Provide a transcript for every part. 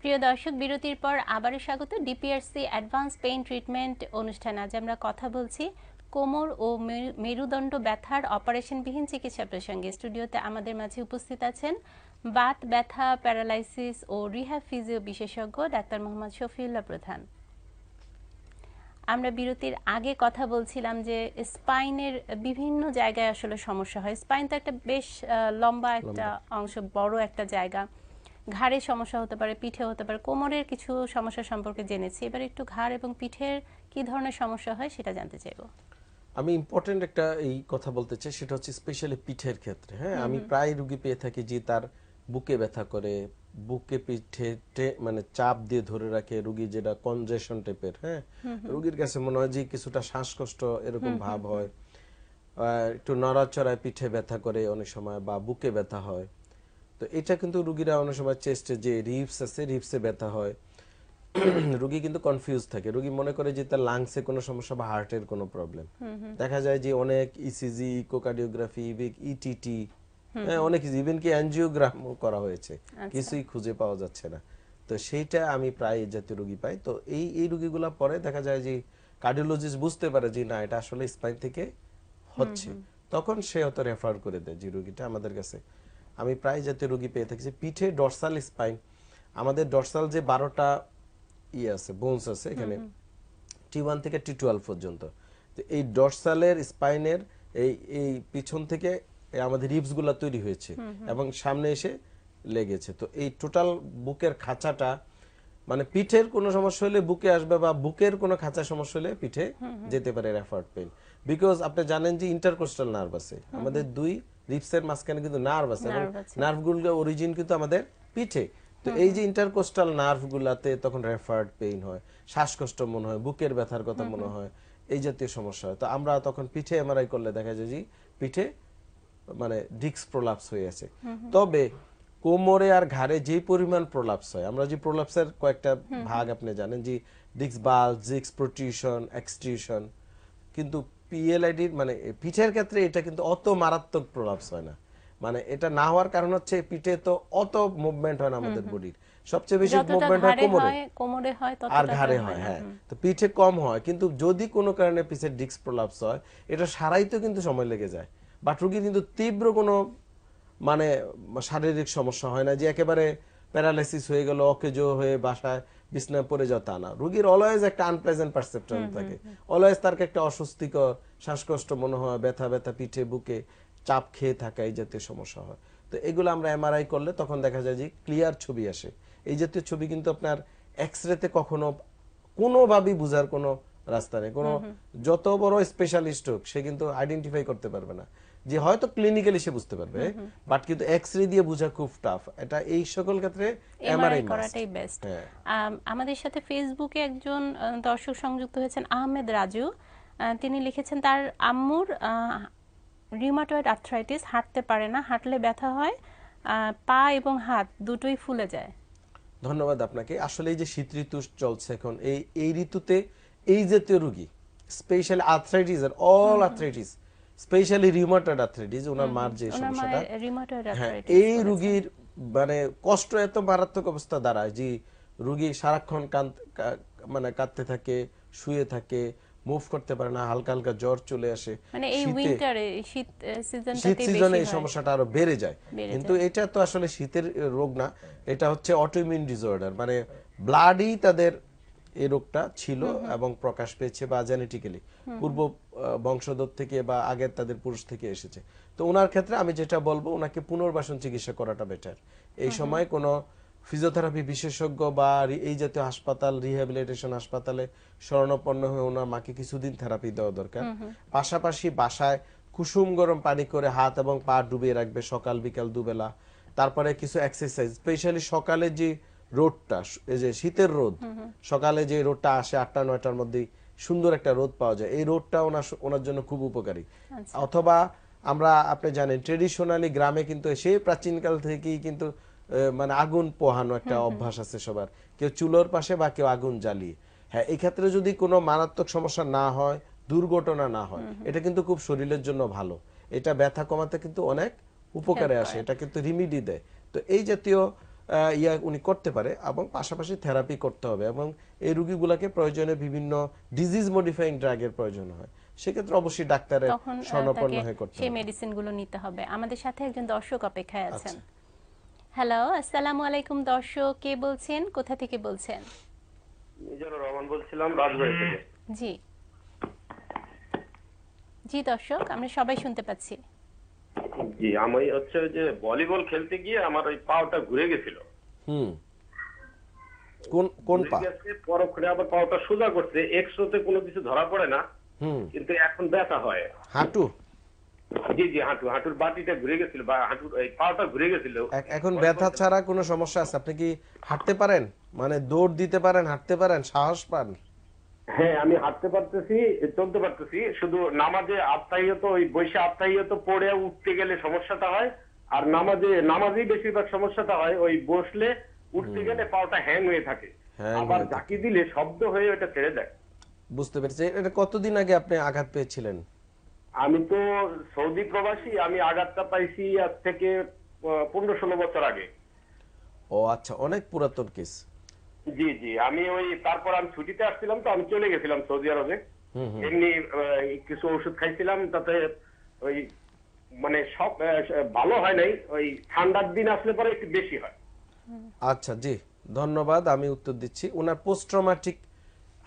প্রিয় দর্শক বিরতির পর আবারও স্বাগত ডিপিআরসি অ্যাডভান্স পেইন ট্রিটমেন্ট অনুষ্ঠান। আজ আমরা কথা বলছি কোমর ও মেরু- মেরুদণ্ড ব্যথার অপারেশনবিহীন চিকিৎসা প্রসঙ্গে। স্টুডিওতে আমাদের মাঝে উপস্থিত আছেন বাত ব্যথা প্যারালাইসিস ও রিহ্যাব ফিজিও বিশেষজ্ঞ ডাক্তার মোহাম্মদ শফিউল্লাহ প্রধান। আমরা বিরতির আগে কথা বলছিলাম যে স্পাইনের বিভিন্ন জায়গায় আসলে সমস্যা হয়। স্পাইন তো একটা বেশ লম্বা একটা অংশ বড় একটা জায়গা। ঘাড়ে সমস্যা হতে পারে পিঠে হতে পারে কোমরের কিছু সমস্যা সম্পর্কে জেনেছি। এবার একটু ঘাড় এবং পিঠের কি ধরনের সমস্যা হয় সেটা জানতে চাইব। আমি ইম্পর্টেন্ট একটা এই কথা বলতে চাই সেটা হচ্ছে স্পেশালি পিঠের ক্ষেত্রে। হ্যাঁ আমি প্রায় রুগী পেয়ে থাকি যে তার বুকে ব্যথা করে বুকে পিঠে মানে চাপ দিয়ে ধরে রাখে রুগী যেটা কনজেশন টাইপের হ্যাঁ? রুগীর কাছে মনে হয় যে কিছুটা শ্বাসকষ্ট এরকম ভাব হয়। একটু নড়াচড়ায় পিঠে ব্যথা করে অনেক সময় বা বুকে ব্যথা হয়। তো এটা কিন্তু রুগীরা অনেক সময় চেস্টে যে রিপস আছে রিপসে ব্যথা হয়। রুগী কিন্তু কনফিউজ থাকে। রুগী মনে করে যে তার লাংসে কোনো সমস্যা বা হার্টের কোনো প্রবলেম দেখা যায় যে অনেক ইসিজি ইকোকার্ডিওগ্রাফি ইটিটি হ্যাঁ অনেক ইভেন কি অ্যানজিওগ্রাম করা হয়েছে। কিছুই খুঁজে পাওয়া যাচ্ছে না। তো সেইটা আমি প্রায় জাতীয় রুগী পাই। তো এই এই রুগীগুলা পরে দেখা যায় যে কার্ডিওলজিস্ট বুঝতে পারে যে না এটা আসলে স্পাইন থেকে হচ্ছে। তখন সে হয়তো রেফার করে দেয় যে রুগীটা আমাদের কাছে আমি প্রায় জাতীয় রুগী পেয়ে থাকি পিঠে ডরসাল স্পাইন আমাদের ডরসাল যে বারোটা ই আছে বোনস আছে এখানে টি ওয়ান থেকে টি টুয়েলভ পর্যন্ত। তো এই ডরসালের স্পাইনের এই এই পিছন থেকে আমাদের রিপসগুলা তৈরি হয়েছে এবং সামনে এসে লেগেছে। তো এই টোটাল বুকের খাঁচাটা মানে পিঠের কোনো সমস্যা হলে বুকে আসবে বা বুকের কোনো খাঁচা সমস্যা হলে পিঠে যেতে পারে রেফার্ড পেন বিকজ আপনি জানেন যে ইন্টারকোস্টাল নার্ভ আছে। আমাদের দুই রিপসের মাঝখানে কিন্তু নার্ভ আছে। নার্ভগুলোর অরিজিন কিন্তু আমাদের পিঠে। তো এই যে ইন্টারকোস্টাল নার্ভ গুলাতে তখন রেফার্ড পেইন হয় শ্বাসকষ্ট মনে হয় বুকের ব্যথার কথা মনে হয় এই জাতীয় সমস্যা হয়। তো আমরা তখন পিঠে এমআরআই করলে দেখা যায় যে পিঠে মানে ডিক্স প্রলাপস হয়ে আছে। তবে কোমরে আর ঘাড়ে যে পরিমাণ প্রলাপস হয় আমরা যে প্রলাপসের কয়েকটা ভাগ আপনি জানেন যে ডিক্স বাল ডিক্স প্রোটিউশন এক্সট্রিউশন কিন্তু পিএলআইডির মানে পিঠের ক্ষেত্রে এটা কিন্তু অত মারাত্মক প্রলাপস হয় না। মানে এটা না হওয়ার কারণ হচ্ছে পিঠে তো অত মুভমেন্ট হয় না আমাদের বডির সবচেয়ে বেশি মুভমেন্ট হয় কোমরে। হয় কোমরে হয় আর ঘাড়ে হয় হ্যাঁ তো পিঠে কম হয় কিন্তু যদি কোনো কারণে পিছের ডিস্ক প্রলাপস হয় এটা সারাইতে কিন্তু সময় লেগে যায়। বাট রুগীর কিন্তু তীব্র কোনো মানে শারীরিক সমস্যা হয় না যে একেবারে প্যারালাইসিস হয়ে গেল অকেজো হয়ে বাসায় বিছনায় পড়ে যাও তা না। রুগীর অলওয়েজ একটা আনপ্লেজেন্ট পারসেপশন থাকে। অলওয়েজ তার একটা অস্বস্তিকর শ্বাসকষ্ট মনে হয় ব্যথা ব্যথা পিঠে বুকে চাপ খেয়ে থাকা এই জাতীয় সমস্যা হয়। তো এগুলো আমরা এমআরআই করলে তখন দেখা যায় যে ক্লিয়ার ছবি আসে। এই জাতীয় ছবি কিন্তু আপনার এক্স রেতে কখনো কোনোভাবেই বোঝার কোনো রাস্তা নেই। কোনো যত বড় স্পেশালিস্ট হোক সে কিন্তু আইডেন্টিফাই করতে পারবে না। যে হয়তো ক্লিনিক্যালি সে বুঝতে পারবে বাট কিন্তু এক্স রে দিয়ে বোঝা খুব টাফ এটা এই সকল ক্ষেত্রে এমআরআই করাটাই বেস্ট হ্যাঁ। আমাদের সাথে ফেসবুকে একজন দর্শক সংযুক্ত হয়েছেন আহমেদ রাজু। তিনি লিখেছেন তার আম্মুর রিউমাটয়েড আর্থ্রাইটিস হাঁটতে পারে না। হাঁটলে ব্যথা হয় পা এবং হাত দুটোই ফুলে যায়। ধন্যবাদ আপনাকে। আসলে এই যে শীত ঋতু চলছে এখন এই এই ঋতুতে এই জাতীয় রোগী special arthritis all arthritis specially rheumatoid arthritis ওনার মার যে সমস্যাটা হ্যাঁ এই রুগীর মানে কষ্ট এত মারাত্মক অবস্থা দাঁড়ায় যে রুগী সারাক্ষণ মানে কাঁদতে থাকে শুয়ে থাকে মুভ করতে পারে না হালকা হালকা জ্বর চলে আসে মানে এই শীতে- উইন্টারে শীত শীত সিজনে এই সমস্যাটা আরও বেড়ে যায়। কিন্তু এটা তো আসলে শীতের রোগ না এটা হচ্ছে অটোইমিউন ডিসঅর্ডার মানে ব্লাডই তাদের এই রোগটা ছিল এবং প্রকাশ পেয়েছে বা জেনেটিক্যালি পূর্ব বংশধর থেকে বা আগের তাদের পুরুষ থেকে এসেছে। তো ওনার ক্ষেত্রে আমি যেটা বলব ওনাকে পুনর্বাসন চিকিৎসা করাটা বেটার এই সময় কোনো ফিজিওথেরাপি বিশেষজ্ঞ বা এই জাতীয় হাসপাতাল রিহ্যাবিলিটেশন হাসপাতালে শরণাপন্ন হয়ে ওনার মাকে কিছুদিন থেরাপি দেওয়া দরকার। পাশাপাশি বাসায় কুসুম গরম পানি করে হাত এবং পা ডুবিয়ে রাখবে সকাল বিকাল দুবেলা। তারপরে কিছু এক্সারসাইজ স্পেশালি সকালে যে রোদটা এই যে শীতের রোদ সকালে যে রোদটা আসে আটটা নয়টার মধ্যেই সুন্দর একটা রোদ পাওয়া যায়। এই রোদটা ওনার ওনার জন্য খুব উপকারী। অথবা আমরা আপনি জানেন ট্রেডিশনালি গ্রামে কিন্তু সেই প্রাচীনকাল থেকেই কিন্তু মানে আগুন পোহানো একটা অভ্যাস আছে সবার। কেউ চুলোর পাশে বা কেউ আগুন জ্বালিয়ে। হ্যাঁ এই ক্ষেত্রে যদি কোনো মারাত্মক সমস্যা না হয় দুর্ঘটনা না হয় এটা কিন্তু খুব শরীরের জন্য ভালো। এটা ব্যথা কমাতে কিন্তু অনেক উপকারে আসে এটা কিন্তু রিমিডি দেয়। তো এই জাতীয় ইয়া উনি করতে পারে এবং পাশাপাশি থেরাপি করতে হবে এবং এই রুগীগুলোকে প্রয়োজনে বিভিন্ন ডিজিজ মডিফাইং ড্রাগের প্রয়োজন হয়। সেক্ষেত্রে অবশ্যই ডাক্তারের স্বর্ণপন্ন হয়ে করতে সেই হবে। মেডিসিনগুলো নিতে হবে। আমাদের সাথে একজন দর্শক অপেক্ষায় আছেন। আচ্ছা। হ্যালো আসসালামু আলাইকুম দর্শক কে বলছেন? কোথা থেকে বলছেন? মিজানুর রহমান বলছিলাম রাজবাড়ি থেকে। জি। জি দর্শক আমরা সবাই শুনতে পাচ্ছি। জি আমি হচ্ছে যে ভলিবল খেলতে গিয়ে আমার ওই পাওটা ঘুরে গেছিল। হুম। কোন কোন পা? ঘুরে গেছে পরক্ষণে আবার পাওটা সোজা করছে এক্সরোতে কোনো কিছু ধরা পড়ে না হুম। কিন্তু এখন ব্যথা হয়। হাঁটু? জি জি হাঁটু হাঁটুর বাটিটা ঘুরে গেছিল বা হাঁটুর এই পাওটা ঘুরে গেছিল। এখন ব্যথা ছাড়া কোনো সমস্যা আছে? আপনি কি হাঁটতে পারেন? মানে দৌড় দিতে পারেন হাঁটতে পারেন সাহস পান? হ্যাঁ আমি হাঁটতে পারতেছি চলতে পারতেছি। শুধু নামাজে আত্মাহিয়ত ওই বৈশে আত্মাহিয়ত পড়ে উঠতে গেলে সমস্যাটা হয়। আর নামাজে নামাজেই বেশিরভাগ সমস্যাটা হয় ওই বসলে উঠতে গেলে পাওটা হ্যাং হয়ে থাকে। আবার ঝাঁকি দিলে শব্দ হয়ে ওটা ছেড়ে যায় বুঝতে পেরেছি। এটা কতদিন আগে আপনি আঘাত পেয়েছিলেন? আমি তো সৌদি প্রবাসী আমি আঘাতটা পাইছি আজ থেকে পনেরো ষোলো বছর আগে। ও আচ্ছা অনেক পুরাতন কেস। জি জি। আমি ওই তারপর আমি ছুটিতে আসছিলাম তো আমি চলে গেছিলাম সৌদি আরবে। এমনি কিছু ওষুধ খাইছিলাম তাতে ওই মানে সব ভালো হয় নাই। ওই ঠান্ডার দিন আসলে পরে একটু বেশি হয়। আচ্ছা জি। ধন্যবাদ আমি উত্তর দিচ্ছি। ওনার পোস্ট ট্রমাটিক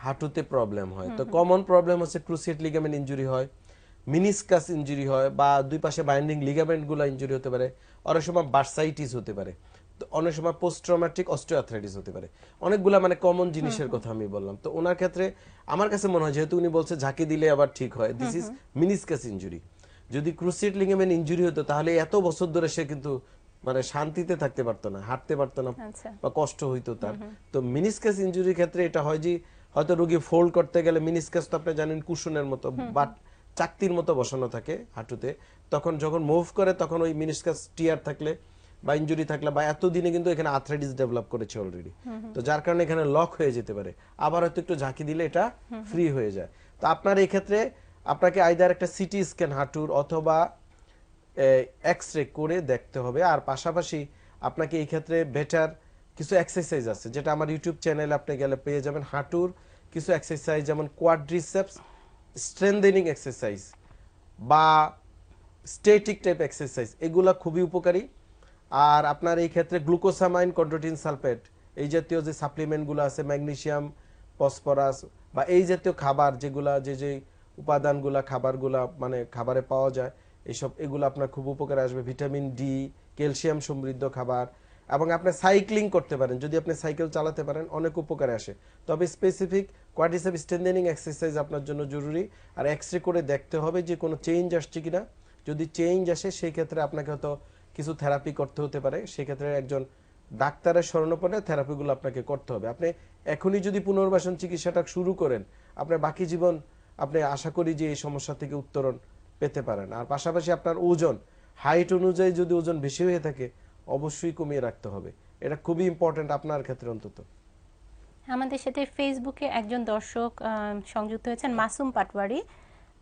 হাঁটুতে প্রবলেম হয়। তো কমন প্রবলেম হচ্ছে ক্রুসিয়েট লিগামেন্ট ইনজুরি হয় মিনিসকাস ইনজুরি হয় বা দুই পাশে বাইন্ডিং লিগামেন্টগুলো ইনজুরি হতে পারে অনেক সময় বার্সাইটিস হতে পারে। অনেক সময় পোস্ট ট্রমাটিক অস্টিওআর্থ্রাইটিস হতে পারে। অনেকগুলা মানে কমন জিনিসের কথা আমি বললাম। তো ওনার ক্ষেত্রে আমার কাছে মনে হয় যেহেতু উনি বলছে ঝাঁকি দিলে আবার ঠিক হয় দিস ইজ মিনিসকাস ইনজুরি যদি ক্রুসিয়েট লিগামেন্ট ইনজুরি হতো তাহলে এত বছর ধরে সে কিন্তু মানে শান্তিতে থাকতে পারতো না হাঁটতে পারতো না আচ্ছা। বা কষ্ট হইতো তার। তো মিনিসকাস ইনজুরির ক্ষেত্রে এটা হয় যে হয়তো রোগী ফোল্ড করতে গেলে মিনিসকাস তো আপনি জানেন কুশনের মতো বাট চাকতির মতো বসানো থাকে হাঁটুতে। তখন যখন মুভ করে তখন ওই মিনিসকাস টিয়ার থাকলে বা ইনজুরি থাকলে বা এতদিনে কিন্তু এখানে আর্থ্রাইটিস ডেভেলপ করেছে অলরেডি তো যার কারণে এখানে লক হয়ে যেতে পারে। আবার হয়তো একটু ঝাঁকি দিলে এটা ফ্রি হয়ে যায়। তো আপনার এই ক্ষেত্রে আপনাকে আইদার একটা সিটি স্ক্যান হাঁটুর অথবা এক্স রে করে দেখতে হবে। আর পাশাপাশি আপনাকে এই ক্ষেত্রে বেটার কিছু এক্সারসাইজ আছে। যেটা আমার ইউটিউব চ্যানেলে আপনি গেলে পেয়ে যাবেন। হাঁটুর কিছু এক্সারসাইজ যেমন কোয়াড্রিসেপস স্ট্রেংথেনিং এক্সারসাইজ বা স্টেটিক টাইপ এক্সারসাইজ এগুলা খুবই উপকারী। আর আপনার এই ক্ষেত্রে গ্লুকোসামাইন কন্ট্রোটিন সালফেট, এই জাতীয় যে সাপ্লিমেন্টগুলো আছে, ম্যাগনেশিয়াম, ফসফরাস বা এই জাতীয় খাবার যেগুলা, যে যে উপাদানগুলা, খাবারগুলা মানে খাবারে পাওয়া যায় এইসব এগুলো আপনার খুব উপকারে আসবে। ভিটামিন ডি, ক্যালসিয়াম সমৃদ্ধ খাবার এবং আপনি সাইক্লিং করতে পারেন। যদি আপনি সাইকেল চালাতে পারেন, অনেক উপকারে আসে। তবে স্পেসিফিক কোয়াডিসেপ স্ট্রেন্থেনিং এক্সারসাইজ আপনার জন্য জরুরি। আর এক্স রে করে দেখতে হবে যে কোনো চেঞ্জ আসছে কিনা। যদি চেঞ্জ আসে, সেই ক্ষেত্রে আপনাকে হয়তো কিছু থেরাপি করতে হতে পারে সেক্ষেত্রে একজন ডাক্তারের শরণাপন্ন থেরাপিগুলো আপনাকে করতে হবে। আপনি এখনই যদি পুনর্বাসন চিকিৎসাটা শুরু করেন আপনার বাকি জীবন আপনি আশা করি যে এই সমস্যা থেকে উত্তরণ পেতে পারেন। আর পাশাপাশি আপনার ওজন হাইট অনুযায়ী যদি ওজন বেশি হয়ে থাকে অবশ্যই কমিয়ে রাখতে হবে। এটা খুবই ইম্পর্টেন্ট আপনার ক্ষেত্রে অন্তত। আমাদের সাথে ফেসবুকে একজন দর্শক সংযুক্ত হয়েছেন মাসুম পাটওয়ারি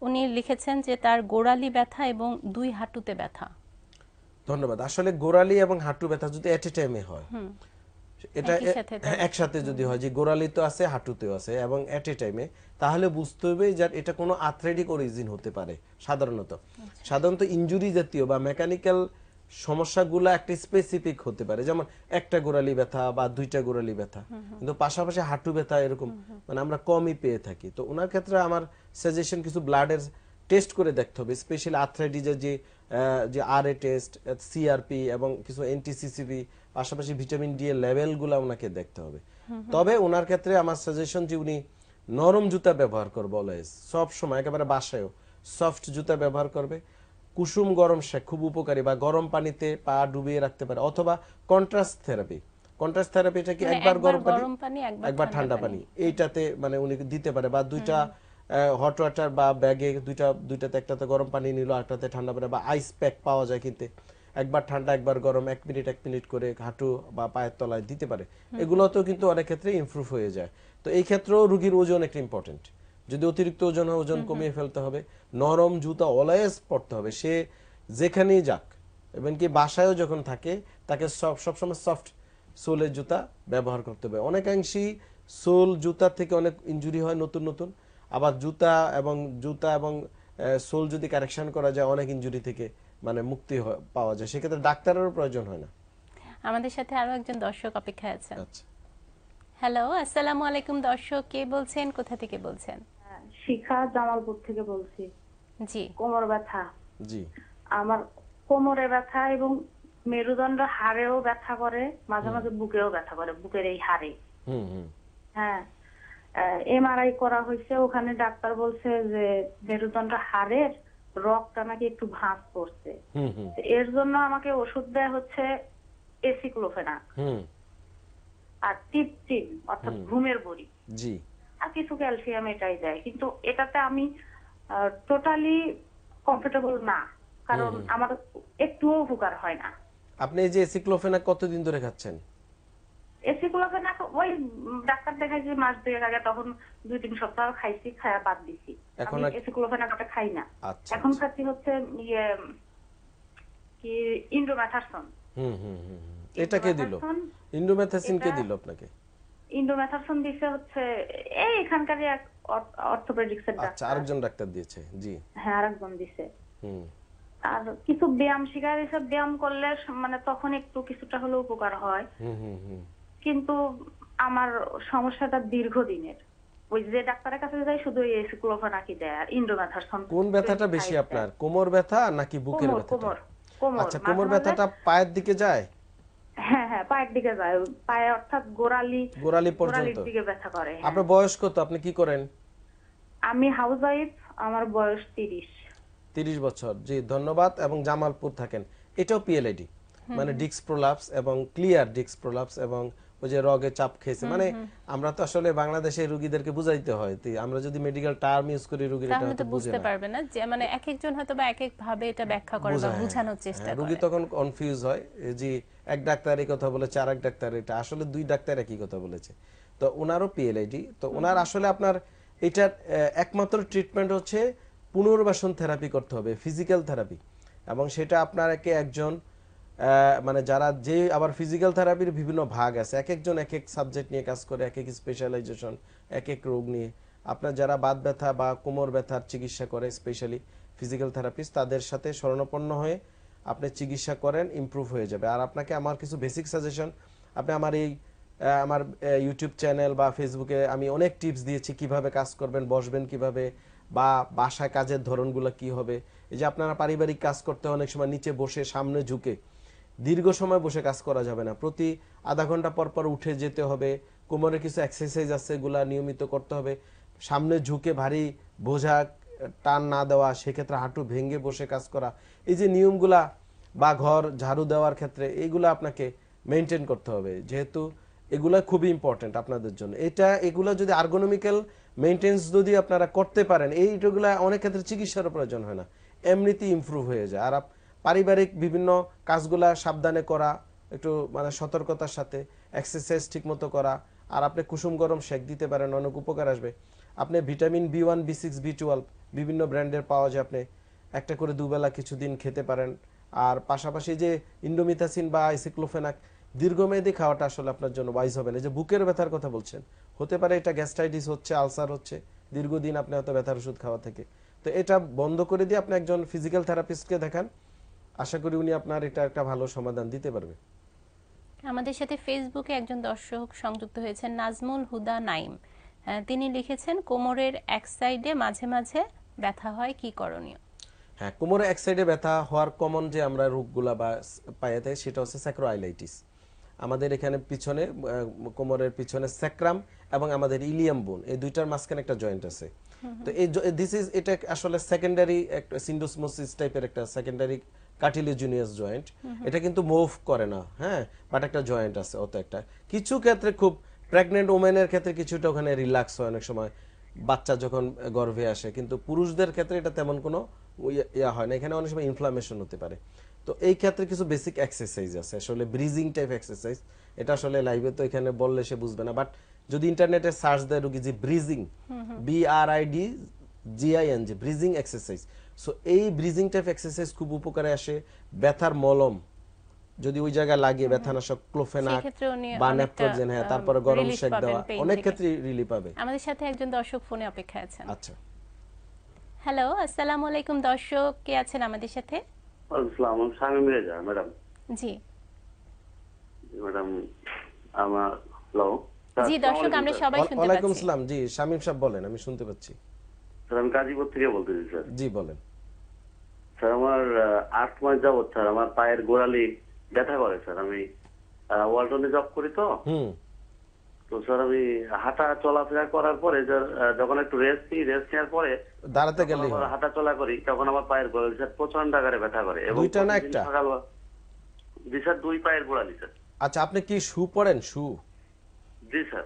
উনি লিখেছেন যে তার গোড়ালি ব্যথা এবং দুই হাঁটুতে ব্যথা। ধন্যবাদ। আসলে গোড়ালি এবং হাঁটু ব্যথা যদি এট এ টাইমে হয় এটা একসাথে যদি হয় যে গোড়ালি তো আছে হাঁটুতেও আছে এবং এট এ টাইমে তাহলে বুঝতে হবে যে এটা কোনো আথ্রেটিক অরিজিন হতে পারে সাধারণত। সাধারণত ইনজুরি জাতীয় বা মেকানিক্যাল সমস্যাগুলো একটা স্পেসিফিক হতে পারে। যেমন একটা গোড়ালি ব্যথা বা দুইটা গোড়ালি ব্যথা। কিন্তু পাশাপাশি হাঁটু ব্যথা এরকম মানে আমরা কমই পেয়ে থাকি। তো ওনার ক্ষেত্রে আমার সাজেশন কিছু ব্লাডের টেস্ট করে দেখতে হবে স্পেশালি আর্থ্রাইটিসের যে যে আর এ টেস্ট সিআরপি এবং কিছু এনটিসিসিপি পাশাপাশি ভিটামিন ডি এর লেভেলগুলো ওনাকে দেখতে হবে। তবে ওনার ক্ষেত্রে আমার সাজেশন যে উনি নরম জুতা ব্যবহার করবে অলওয়েজ সব সময় একেবারে বাসায়ও সফট জুতা ব্যবহার করবে। কুসুম গরম শেক খুব উপকারী বা গরম পানিতে পা ডুবিয়ে রাখতে পারে। অথবা কন্ট্রাস্ট থেরাপি কন্ট্রাস্ট থেরাপিটা কি মানে একবার গরম পানি একবার ঠান্ডা পানি। এইটাতে মানে উনি দিতে পারে বা দুইটা হট ওয়াটার বা ব্যাগে দুইটা দুইটাতে একটাতে গরম পানি নিল একটাতে ঠান্ডা পানি বা আইস প্যাক পাওয়া যায় কিনতে। একবার ঠান্ডা একবার গরম এক মিনিট এক মিনিট করে হাঁটু বা পায়ের তলায় দিতে পারে। এগুলোতেও কিন্তু অনেক ক্ষেত্রে ইমপ্রুভ হয়ে যায়। তো এই ক্ষেত্রেও রুগীর ওজন একটা ইম্পর্টেন্ট যদি অতিরিক্ত ওজন ওজন কমিয়ে ফেলতে হবে নরম জুতা অলওয়েজ পড়তে হবে। সে যেখানেই যাক এবং কি বাসায়ও যখন থাকে তাকে সব সবসময় সফট সোলের জুতা ব্যবহার করতে হবে। অনেকাংশেই সোল জুতা থেকে অনেক ইনজুরি হয় নতুন নতুন। আবার জুতা এবং জুতা এবং সোল যদি কারেকশন করা যায় অনেক ইনজুরি থেকে মানে মুক্তি পাওয়া যায়। সেক্ষেত্রে ডাক্তারেরও প্রয়োজন হয় না? আমাদের সাথে আরও একজন দর্শক অপেক্ষায় আছেন। আচ্ছা। হ্যালো আসসালামু আলাইকুম দর্শক। কে বলছেন? কোথা থেকে বলছেন? শিখা জামালপুর থেকে বলছি। জি। কোমর ব্যথা। জি। আমার কোমরে ব্যথা এবং মেরুদণ্ড হাড়েও ব্যথা করে মাঝে মাঝে বুকেও ব্যথা করে বুকের এই হাড়ে। হুম হুম। হ্যাঁ। এমআরআই করা হয়েছে। ওখানে ডাক্তার বলছে যে মেরুদণ্ড হাড়ের রক্তটা নাকি একটু ভাঁজ পড়ছে তো এর জন্য আমাকে ওষুধ দেয় হচ্ছে এসিক্লোফেনাক হুম। আর টিপটিন অর্থাৎ ঘুমের বড়ি। জি। আর কিছু ক্যালসিয়াম এটাই দেয়। কিন্তু এটাতে আমি টোটালি কমফোর্টেবল না। কারণ আমার একটুও উপকার হয় না। আপনি এই যে সিক্লোফেনা কতদিন ধরে খাচ্ছেন? এসিক্লোফেনাক ওই ডাক্তার দেখাই যে মাস দুয়েক আগে তখন দুই তিন সপ্তাহ খাইছি খায়া বাদ দিছি। এখন এসি এসিক্লোফেনাক ওটা খাই না। আচ্ছা এখন আচ্ছা। খাচ্ছি হচ্ছে ইয়ে কি ইন্ডোম্যাথারসন হুম হুম হুম। এটা কে দিল? ইন্ডোম্যাথারসন কে দিল আপনাকে? ইন্ডোম্যাথারসন দিছে হচ্ছে এই এখানকারই এক অর্থোপেডিক্সের আচ্ছা ডাক্তার আরেকজন ডাক্তার দিয়েছে জি। হ্যাঁ আরেকজন দিছে। হুম। আর কিছু ব্যায়াম শিকার এসব ব্যায়াম করলে মানে তখন একটু কিছুটা হলেও উপকার হয়। হুম হুম হুম। কিন্তু আমার সমস্যাটা দীর্ঘদিনের। ওই যে ডাক্তারের কাছে যাই শুধু এই এসিক্লোফেনাকি দেয় আর ইন্ডোম্যাথারসন কোন ব্যথাটা বেশি আপনার? কোমর ব্যথা নাকি বুকের ব্যথা কোমর কোমর। আচ্ছা কোমর ব্যথাটা পায়ের দিকে যায়? হ্যাঁ হ্যাঁ পায়ের দিকে যায়। পায়ে অর্থাৎ গোড়ালি গোড়ালি পর্যন্ত। দিকে ব্যথা করে হ্যাঁ। আপনার বয়স কত? আপনি কি করেন? আমি হাউস ওয়াইফ আমার বয়স তিরিশ। তিরিশ বছর। জি ধন্যবাদ। এবং জামালপুর থাকেন। এটাও পিএলআইডি মানে ডিক্স প্রোলাপস এবং ক্লিয়ার ডিক্স প্রোলাপস এবং ওই যে রগে চাপ খেয়েছে। মানে আমরা তো আসলে বাংলাদেশের রোগীদেরকে বুঝাইতে হয়। আমরা যদি মেডিকেল টার্ম ইউজ করি রোগীর এটা হয়তো বুঝতে পারবে না যে মানে এক একজন হয়তো বা এক এক ভাবে এটা ব্যাখ্যা করে বা হ্যাঁ। বোঝানোর চেষ্টা হ্যাঁ, করে। রোগী তখন কনফিউজ হয়। যে এক ডাক্তার এই কথা বলেছে আর এক ডাক্তার এটা। আসলে দুই ডাক্তার একই কথা বলেছে। তো ওনারও পিএলআইডি তো ওনার আসলে আপনার এটার একমাত্র ট্রিটমেন্ট হচ্ছে পুনর্বাসন থেরাপি করতে হবে ফিজিক্যাল থেরাপি এবং সেটা আপনাকে একজন মানে যারা যে আবার ফিজিক্যাল থেরাপির বিভিন্ন ভাগ আছে, এক একজন এক এক সাবজেক্ট নিয়ে কাজ করে, এক এক স্পেশালাইজেশন এক এক রোগ নিয়ে। আপনার যারা বাত ব্যথা বা কোমর ব্যথার চিকিৎসা করে স্পেশালি ফিজিক্যাল থেরাপিস্ট তাদের সাথে শরণাপন্ন হয়ে আপনি চিকিৎসা করেন ইমপ্রুভ হয়ে যাবে। আর আপনাকে আমার কিছু বেসিক সাজেশন আপনি আমার এই আমার ইউটিউব চ্যানেল বা ফেসবুকে আমি অনেক টিপস দিয়েছি কীভাবে কাজ করবেন, বসবেন কীভাবে, বা বাসায় কাজের ধরনগুলো কি হবে। এই যে আপনারা পারিবারিক কাজ করতে অনেক সময় নিচে বসে, সামনে ঝুঁকে। দীর্ঘ সময় বসে কাজ করা যাবে না। প্রতি আধা ঘণ্টা পর পর উঠে যেতে হবে। কোমরে কিছু এক্সারসাইজ আছে, এগুলা নিয়মিত করতে হবে। সামনে ঝুঁকে ভারী বোঝা টান না দেওয়া, সেক্ষেত্রে হাঁটু ভেঙে বসে কাজ করা। এই যে নিয়মগুলা বা ঘর, ঝাড়ু দেওয়ার ক্ষেত্রে এইগুলা আপনাকে মেনটেন করতে হবে। যেহেতু এগুলা খুবই ইম্পর্টেন্ট আপনাদের জন্য। এটা, এগুলো যদি আর্গোনমিক্যাল মেনটেন্স যদি আপনারা করতে পারেন এইগুলা অনেক ক্ষেত্রে চিকিৎসারও প্রয়োজন হয় না। এমনিতেই ইমপ্রুভ হয়ে যায়। আর পারিবারিক বিভিন্ন কাজগুলা সাবধানে করা, একটু মানে সতর্কতার সাথে এক্সারসাইজ ঠিকমতো করা, আর আপনি কুসুম গরম শেক দিতে পারেন, অনেক উপকার আসবে। আপনি vitamin B one B six B twelve বিভিন্ন ব্র্যান্ডের পাওয়া যায় আপনি একটা করে দুবেলা কিছুদিন খেতে পারেন। আর পাশাপাশি যে ইন্ডোমিথাসিন বা আইসিক্লোফেনাক দীর্ঘমেয়াদী খাওয়াটা আসলে আপনার জন্য ওয়াইজ হবে না। যে বুকের ব্যথার কথা বলছেন, হতে পারে এটা গ্যাস্ট্রাইটিস হচ্ছে আলসার হচ্ছে, দীর্ঘদিন আপনি হয়তো ব্যথার ওষুধ খাওয়া থেকে। তো এটা বন্ধ করে দিয়ে আপনি একজন ফিজিক্যাল থেরাপিস্টকে দেখান আশা করি উনি আপনার এটা একটা ভালো সমাধান দিতে পারবে। আমাদের সাথে ফেসবুকে একজন দর্শক সংযুক্ত হয়েছেন নাজমুল হুদা নাইম তিনি লিখেছেন কোমরের এক সাইডে মাঝে মাঝে ব্যথা হয় কি করণীয়? হ্যাঁ কোমরে এক সাইডে ব্যথা হওয়ার কমন যে আমরা রোগগুলা বা পাইয়ে থাকি সেটা হচ্ছে স্যাক্রোআইলাইটিস। আমাদের এখানে পিছনে কোমরের পিছনে স্যাক্রাম এবং আমাদের ইলিয়াম বোন এই দুইটার মাঝখানে একটা জয়েন্ট আছে। তো এই দিস ইজ এটা আসলে সেকেন্ডারি একটা সিন্ডোসমোসিস টাইপের একটা সেকেন্ডারি কার্টিলেজিনিয়াস জয়েন্ট এটা কিন্তু মুভ করে না হ্যাঁ? বাট একটা জয়েন্ট আছে, অত একটা। কিছু ক্ষেত্রে খুব প্রেগনেন্ট ওমেনের ক্ষেত্রে কিছুটা ওখানে রিল্যাক্স হয় অনেক সময়। বাচ্চা যখন গর্ভে আসে, কিন্তু পুরুষদের ক্ষেত্রে এটা তেমন কোনো ইয়ে- ইয়া হয় না। এখানে অনেক সময় ইনফ্লামেশন হতে পারে। তো এই ক্ষেত্রে কিছু বেসিক এক্সারসাইজ আছে। আসলে ব্রিজিং টাইপ এক্সারসাইজ এটা আসলে লাইভে তো এখানে বললে সে বুঝবে না। বাট যদি ইন্টারনেটে সার্চ দেয় রুগী, যে bridging B R I D G I N G bridging exercise so এই ব্রিজিং টাইপ এক্সারসাইজ খুব উপকারে আসে। ব্যথার মলম যদি ওই জায়গায় লাগে ব্যথানাশক ক্লোফেনাক বা অনেকটা, নেপ্রোজেন হ্যাঁ তারপরে গরম শেক দেওয়া অনেক ক্ষেত্রে রিলিফ পাবে। আমাদের সাথে একজন দর্শক ফোনে অপেক্ষায় আছেন। আচ্ছা। হ্যালো আসসালামু আলাইকুম দর্শক কে আছেন আমাদের সাথে? আসসালাম আমি শামীম রেজা ম্যাডাম। জি। ম্যাডাম আমার হ্যালো। জি দর্শক আমরা সবাই শুনতে ওয়ালাইকুম পাচ্ছি। আসসালাম জি শামীম সাহেব বলেন আমি শুনতে পাচ্ছি। স্যার আমি গাজীপুর থেকে বলতেছি স্যার। জি বলেন। স্যার আমার আট মাস যাবত স্যার আমার পায়ের গোড়ালি ব্যথা করে স্যার। আমি ওয়ালটনে জব করি তো। তো স্যার আমি হাঁটা চলাফেরা করার পরে যখন একটু রেস্ট নিই রেস্ট নেওয়ার পরে দাঁড়াতে হয় হাঁটা চলা করি তখন আমার পায়ের গোড়ালি স্যার প্রচণ্ড আকারে ব্যথা করে। এবং দুইটা না একটা? জি স্যার দুই পায়ের গোড়ালি স্যার। আচ্ছা আপনি কি শু পরেন? শু? জি স্যার।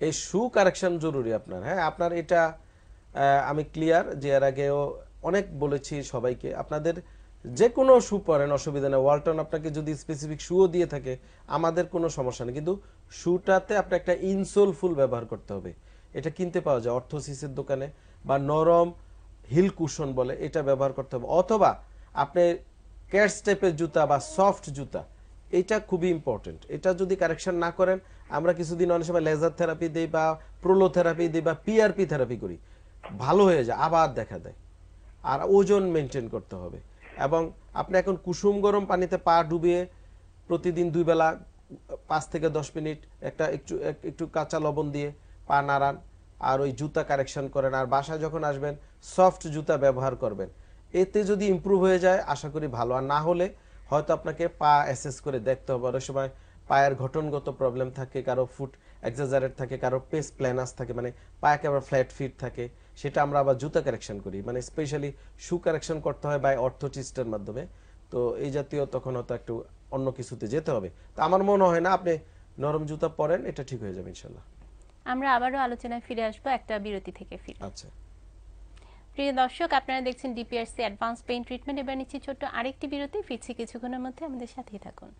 এই শু কারেকশন জরুরি আপনার হ্যাঁ? আপনার এটা আমি ক্লিয়ার যে এর আগেও অনেক বলেছি সবাইকে। আপনাদের যে কোনো শু পরেন, অসুবিধা নেই। ওয়ালটন আপনাকে যদি স্পেসিফিক শুও দিয়ে থাকে, আমাদের কোনো সমস্যা নেই। কিন্তু শুটাতে আপনি একটা ইনসোল ফুল ব্যবহার করতে হবে। এটা কিনতে পাওয়া যায় অর্থোসিসের দোকানে বা নরম হিল কুশন বলে, এটা ব্যবহার করতে হবে। অথবা আপনি ক্যাট স্টেপের জুতা বা সফট জুতা, এটা খুবই ইম্পর্টেন্ট এটা যদি কারেকশন না করেন, আমরা কিছুদিন অনেক সময় লেজার থেরাপি দিই বা প্রোলো থেরাপি দিই বা পিআরপি থেরাপি করি। ভালো হয়ে যায়, আবার দেখা দেয়। আর ওজন মেনটেন করতে হবে। এবং আপনি এখন কুসুম গরম পানিতে পা ডুবিয়ে প্রতিদিন দুই বেলা, পাঁচ থেকে দশ মিনিট একটা একটু এক- একটু কাঁচা লবণ দিয়ে পা নাড়ান আর ওই জুতা কারেকশন করেন। আর বাসায় যখন আসবেন, সফট জুতা ব্যবহার করবেন। এতে যদি ইমপ্রুভ হয়ে যায়, আশা করি ভালো। আর না হলে হয়তো আপনাকে পা অ্যাসেস করে দেখতে হবে। অনেক সময় পায়ের ঘটনগত প্রবলেম থাকে, কারও ফুট এক্সাজারেট থাকে, কারও পেস প্ল্যানাস থাকে মানে পা একেবারে ফ্ল্যাট ফিট থাকে। সেটা আমরা আবার জুতা কারেকশন করি। মানে স্পেশালি শু কারেকশন করতে হয় বাই অর্থোটিস্টের মাধ্যমে। তো এই জাতীয় তখন হয়তো একটু অন্য কিছুতে যেতে হবে। তো আমার মনে হয় না আপনি নরম জুতা পরেন এটা ঠিক হয়ে যাবে ইনশাল্লাহ। আমরা আবারও আলোচনায় ফিরে আসব একটা বিরতি থেকে ফিরে। আচ্ছা। প্রিয় দর্শক আপনারা দেখছেন ডিপিআরসি অ্যাডভান্স পেইন ট্রিটমেন্ট এবার নিচ্ছি ছোট্ট আরেকটি বিরতি। ফিরছি কিছুক্ষণের মধ্যে। আমাদের সাথেই থাকুন।